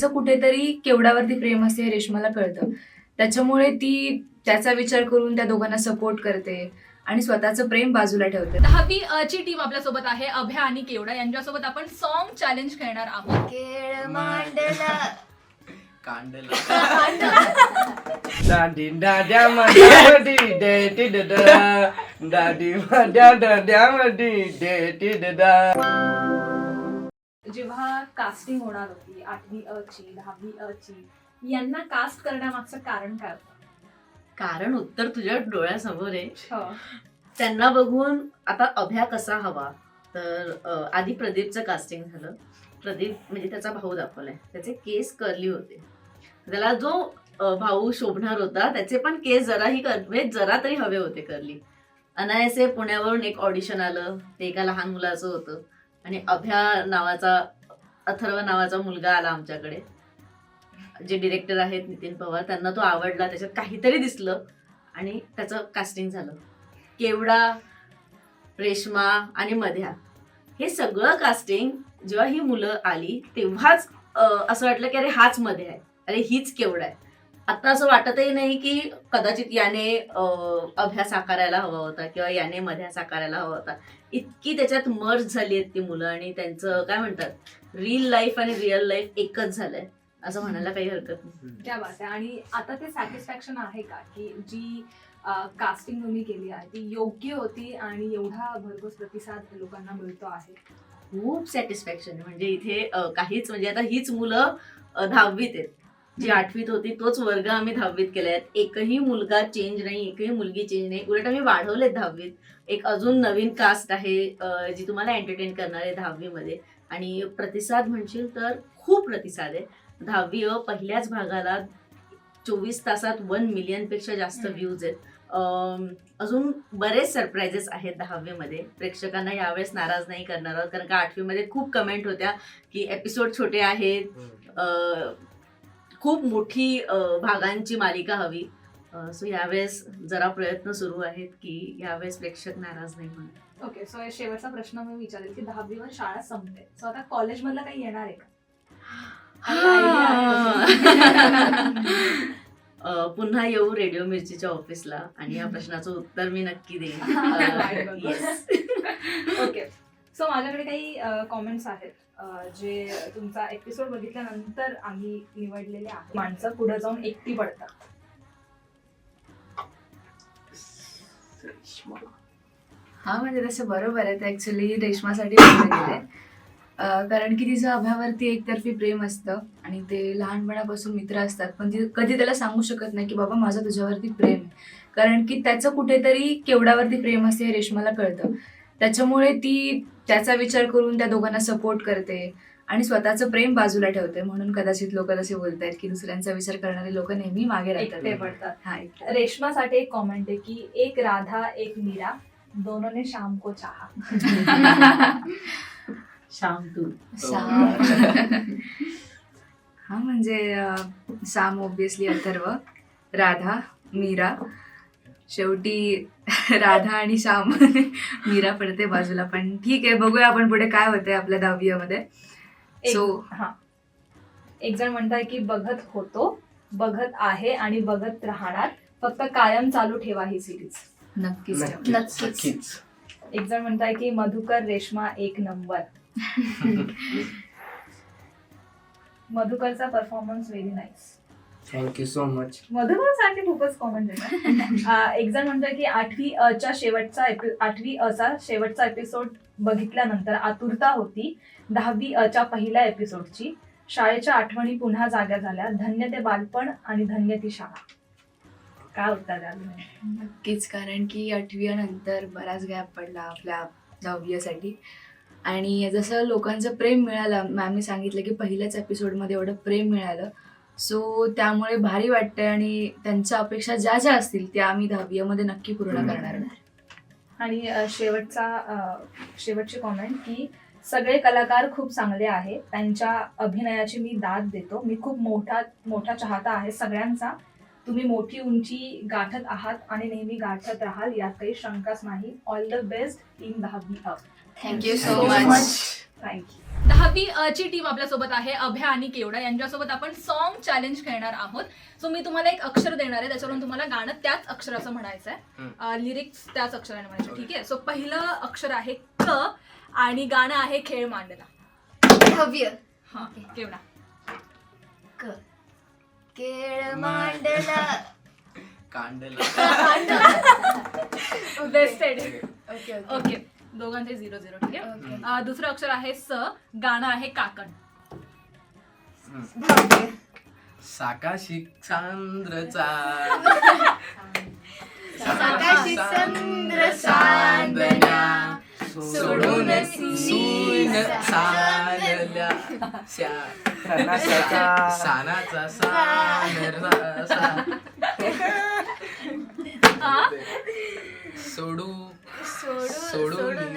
त्याचं कुठेतरी केवढ्यावरती प्रेम असते हे रेशमाला कळतं. त्याच्यामुळे ती त्याचा विचार करून त्या दोघांना सपोर्ट करते आणि स्वतःचं प्रेम बाजूला ठेवते. दहावी ची टीम आपल्यासोबत आहे अभ्या आणि केवडा. यांच्यासोबत आपण सॉन्ग चॅलेंज खेळणार आहोत. केळ मांडला. दादी दाद्या मधी दे टी ददा दादी मध्या दाद्या मधी दे टी ददा जेव्हा कास्टिंग होणार होती आठवी अ ची दहावी अ ची यांना कास्ट करण्यामागचं कारण काय होतं? कारण उत्तर तुझ्या डोळ्यासमोर आहे. हो. त्यांना बघून आता अभ्या कसा हवा? तर अं, आधी प्रदीपचं कास्टिंग झालं. प्रदीप म्हणजे त्याचा भाऊ दाखवलाय. त्याचे केस करली होते. त्याला जो अं, भाऊ शोभणार होता त्याचे पण केस जराही कर म्हणजे जरा तरी हवे होते करली अनायसे पुण्यावरून एक ऑडिशन आलं. ते एका लहान मुलाचं होतं. आणि अभ्या नावाचा अथर्व नावाचा मुलगा आला आमच्याकडे. जे डिरेक्टर आहेत नितीन पवार त्यांना तो आवडला त्याच्यात काहीतरी दिसलं आणि त्याचं कास्टिंग झालं. केवडा रेश्मा आणि मध्या हे सगळं कास्टिंग जेव्हा ही मुलं आली तेव्हाच असं वाटलं की अरे हाच मध्ये आहे. अरे हीच केवढा आहे. आता असं वाटतही नाही की कदाचित याने अं, अभ्या साकारायला हवा होता किंवा याने मध्या साकारायला हवा होता. इतकी त्याच्यात मर्ज झाली आहेत ती मुलं आणि त्यांचं काय म्हणतात? रिअल लाईफ आणि रिअल लाईफ एकच झालंय. असं म्हणायला काही हरकत नाही. क्या बात आहे. आणि आता ते सॅटिस्फॅक्शन आहे का? की जी कास्टिंग तुम्ही केली आहे ती योग्य होती आणि एवढा भरघोस प्रतिसाद लोकांना मिळतो आहे? खूप सॅटिस्फॅक्शन आहे. म्हणजे इथे काहीच म्हणजे आता हीच मुलं दहावीत आहेत. जी आठवीत होती तोच वर्ग आम्ही दहावीत केलाय. एकही मुलगा चेंज नाही एकही मुलगी चेंज नाही. उलट आम्ही वाढवलेत दहावीत. एक अजून नवीन कास्ट आहे जी तुम्हाला एंटरटेन करणार आहे दहावीमध्ये. आणि प्रतिसाद म्हणशील तर खूप प्रतिसाद आहे. दहावी अ पहिल्याच भागाला चोवीस तासात वन मिलियनपेक्षा जास्त. व्ह्यूज आहेत. अजून बरेच सरप्राईजेस आहेत दहावीमध्ये. प्रेक्षकांना यावेळेस नाराज नाही करणार आहोत कारण का आठवीमध्ये खूप कमेंट होत्या की एपिसोड छोटे आहेत. खूप मोठी भागांची मालिका हवी. सो यावेळेस जरा प्रयत्न सुरू आहेत की यावेळेस प्रेक्षक नाराज नाही म्हणून. ओके सो शेवटचा प्रश्न मी विचारेल की दहावीवर शाळा संपते. सो आता कॉलेज मधलं काही येणार आहे का? पुन्हा येऊ रेडिओ मिरचीच्या ऑफिसला आणि या प्रश्नाचं उत्तर मी नक्की देईन. येस ओके सो माझ्याकडे काही कॉमेंट्स आहेत. जे तुमचा एपिसोड बघितल्यानंतर आम्ही निवडलेले आहेत. माणसं पुढे जाऊन एकटी पडतात. हा म्हणजे तसं बरोबर आहे. ते ऍक्च्युली रेशमासाठी कारण की तिचं अभ्यावरती एकतर्फी प्रेम असतं आणि ते लहानपणापासून मित्र असतात. पण ती कधी त्याला सांगू शकत नाही की बाबा माझं तुझ्यावरती प्रेम आहे. कारण की त्याचं कुठेतरी केवढ्यावरती प्रेम असते हे रेशमाला कळतं. त्याच्यामुळे ती त्याचा विचार करून त्या दोघांना सपोर्ट करते आणि स्वतःचं प्रेम बाजूला ठेवते. म्हणून कदाचित लोक तसे बोलतायत की दुसऱ्यांचा विचार करणारे लोक नेहमी मागे राहतात. हा. रेशमासाठी एक कॉमेंट आहे की एक राधा एक मीरा दोनों ने शाम को चाहा. शाम तू. साम हा म्हणजे साम ओबियसली अथर्व राधा मीरा. शेवटी राधा आणि श्याम मीरा पडते बाजूला. पण ठीक आहे बघूया आपण पुढे काय होतंय आपल्या दहावीमध्ये. एक- सो हा. एक जण म्हणताय की बघत होतो बघत आहे आणि बघत राहणार. फक्त कायम चालू ठेवा ही सिरीज नक्कीच. नक्कीच. नक्कीच. नक्कीच. एक जण म्हणताय की मधुकर रेश्मा एक number. मधुकरचा performance very nice thank you so much मधुकरसाठी खूपच कॉमन आहे. एक जण म्हणतोय की आठवी अ च्या शेवटचा एपि- आठवी अ चा शेवटचा एपिसोड बघितल्यानंतर आतुरता होती दहावी अ च्या पहिल्या एपिसोडची शाळेच्या आठवणी पुन्हा जाग्या झाल्या. धन्य ते बालपण आणि धन्य ती शाळा. काय उत्तर द्याल तुम्ही? नक्कीच कारण की आठवी नंतर बराच गॅप पडला आपल्या दहावीसाठी. आणि जसं लोकांचं प्रेम मिळालं मॅमने सांगितलं की पहिल्याच एपिसोडमध्ये एवढं प्रेम मिळालं. सो त्यामुळे भारी वाटतंय आणि त्यांच्या अपेक्षा ज्या ज्या असतील त्या आम्ही दहावीमध्ये नक्की पूर्ण. करणार आहोत. आणि शेवटचा शेवटची कॉमेंट की सगळे कलाकार खूप चांगले आहेत. त्यांच्या अभिनयाची मी दाद देतो. मी खूप मोठा मोठा चाहता आहे सगळ्यांचा. तुम्ही मोठी उंची गाठत आहात आणि नेहमी गाठत राहाल यात काही शंकाच नाही. ऑल द बेस्ट इन दहावी up thank you so. Much thank you दहावी ची टीम आपल्यासोबत आहे अभ्या आणि केवडा. यांच्यासोबत आपण सॉन्ग चॅलेंज खेळणार आहोत. सो मी तुम्हाला एक अक्षर देणार आहे. त्याच्यावरून तुम्हाला गाणं त्याच अक्षराचं म्हणायचं आहे लिरिक्स त्याच अक्षराने म्हणायचे. ठीक आहे? सो पहिलं अक्षर आहे क आणि गाणं आहे खेळ मांडला भव्य. हा केवडा. क. केळ मांडला बेस्टेड ओके ओके ओके दोघांचे झिरो झिरो ठीक आहे? अ, दुसरं अक्षर आहे स गाणं आहे काकण. भव्य साकाशी चांद्रचा साकाशी चंद्र चांदण्या सोडून सून सानल्या स्या- सानाचा सानरा सा- सोडू सोडून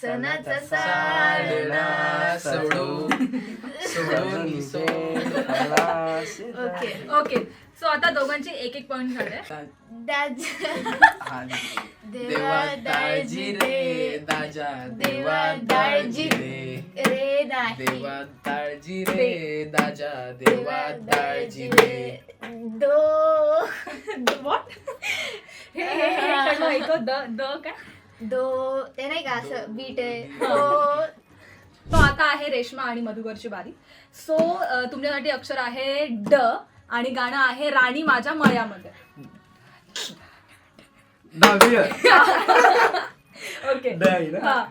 सणाचा साडला सोडू सोडून सोड ओके ओके. सो आता दोघांचे एक एक पॉईंट झाले. देवा दाळजी रे. दाजा देवा दाळजी रे. रे देवा दाळजी रे दाजा देवा दाळजी रे. दो ऐकव द द काय? दो ते नाही का असं बीट आहे. दो तो आता आहे रेश्मा आणि मधुकरची बारी. सो तुमच्यासाठी अक्षर आहे ड आणि गाणं आहे राणी माझ्या मळ्यामध्ये. दहावी ओके ड आहे ना? हा.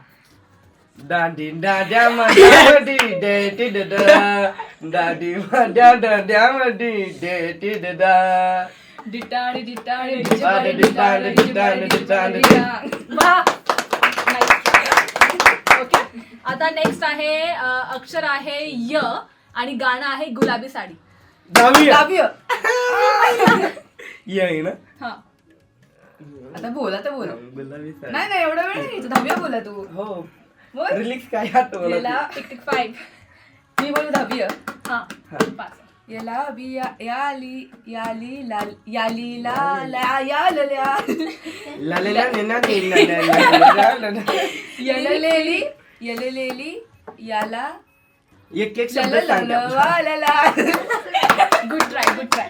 दादी दाद्या मधी दे टी द दादी मध्या दाद्या मधी दे टी ओके आता नेक्स्ट आहे अ, अक्षर आहे य आणि गाणं आहे गुलाबी साडी. ये. ना? हा. आता बोला तर बोला. गुलाबी साडी. नाही नाही एवढा वेळ नाही. दहाव्या बोला तू. हो. बोल. रिलिक्स काय आठवलं याला टिक टिक फाईव्ह मी बोलू दहावी हा. पाच. याला या ला ला. या good try good try